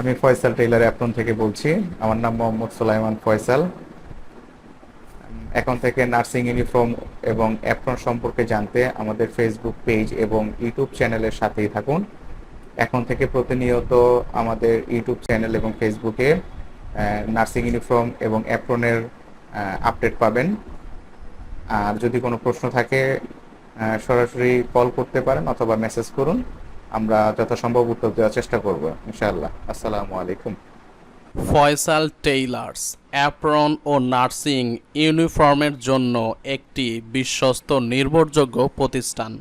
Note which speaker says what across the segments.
Speaker 1: আমি Faisal Taylor apron থেকে বলছি। আমার নাম মোহাম্মদ সুলাইমান ফয়সাল। এখন থেকে নার্সিং ইউনিফর্ম এবং অ্যাপ্রন সম্পর্কে জানতে আমাদের ফেসবুক পেজ এবং ইউটিউব চ্যানেলের সাথেই থাকুন। এখন থেকে প্রতিনিয়ত আমাদের ইউটিউব চ্যানেল এবং ফেসবুকে নার্সিং ইউনিফর্ম এবং অ্যাপ্রনের আপডেট পাবেন। আর যদি কোনো প্রশ্ন থাকে সরাসরি কল করতে পারেন অথবা মেসেজ করুন। আমরা যথাসম্ভব উত্তর দেওয়ার চেষ্টা করব, ইনশাআল্লাহ। আসসালামু আলাইকুম।
Speaker 2: ফয়সাল টেইলার্স, অ্যাপ্রন ও নার্সিং ইউনিফর্মের জন্য একটি বিশ্বস্ত নির্ভরযোগ্য প্রতিষ্ঠান।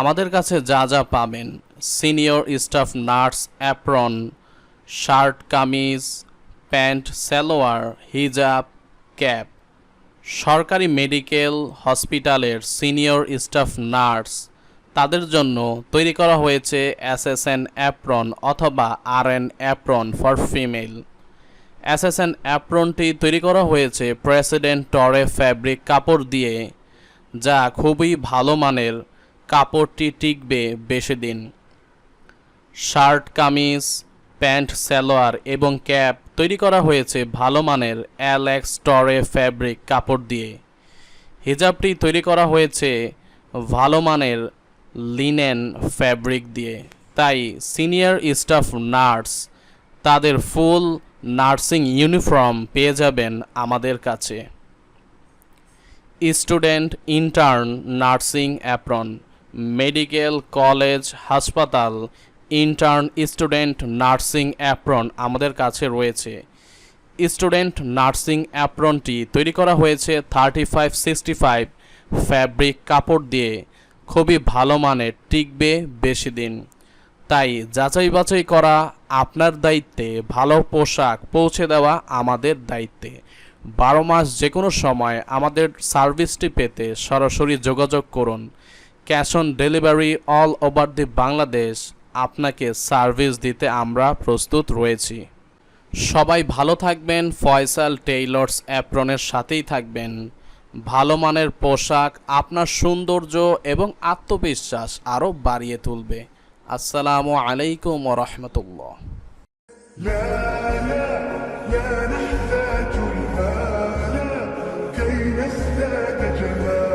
Speaker 2: আমাদের কাছে যা যা পাবেন, senior staff nurse, apron, shirt, kameez, pant, salwar, হিজাব, ক্যাপ। সরকারি মেডিকেল, হসপিটালের সিনিয়র স্টাফ নার্স তাদের জন্য তৈরি করা হয়েছে এসএসএন অ্যাপ্রন অথবা R N apron for female. SSN অ্যাপ্রনটি তৈরি করা হয়েছে প্রেসিডেন্ট টরে ফ্যাব্রিক কাপড় দিয়ে, যা খুবই ভালো মানের কাপড়টি টিকবে বেশি দিন। শার্ট, কামিজ, প্যান্ট, সালোয়ার এবং ক্যাপ তৈরি করা হয়েছে ভালো মানের অ্যালেক্স টরে ফ্যাব্রিক কাপড় দিয়ে। হিজাবটি তৈরি করা হয়েছে ভালো মানের লিনেন ফ্যাব্রিক দিয়ে। তাই সিনিয়র স্টাফ নার্স তাদের ফুল নার্সিং ইউনিফর্ম পেয়ে যাবেন আমাদের কাছে। Student intern nursing apron, medical college হাসপাতাল, ইন্টার্ন স্টুডেন্ট নার্সিং অ্যাপ্রন আমাদের কাছে রয়েছে। স্টুডেন্ট নার্সিং অ্যাপ্রনটি তৈরি করা হয়েছে thirty five sixty five fabric কাপড় দিয়ে। খুবই ভালো মানের টিকবে বেশি দিন। তাই যাচাই বাছাই করা আপনার দায়িত্বে, ভালো পোশাক পৌঁছে দেওয়া আমাদের দায়িত্বে। বারো মাস যে কোনো সময় আমাদের সার্ভিসটি পেতে সরাসরি যোগাযোগ করুন। Cash on delivery all over the Bangladesh, আপনাকে সার্ভিস দিতে আমরা প্রস্তুত রয়েছি। সবাই ভালো থাকবেন, ফয়সাল টেইলর্স অ্যাপ্রনের সাথেই থাকবেন। ভালো মানের পোশাক আপনার সৌন্দর্য এবং আত্মবিশ্বাস আরও বাড়িয়ে তুলবে আসসালামু আলাইকুম রহমতুল্লাহ
Speaker 3: لا كي نزداد جمالا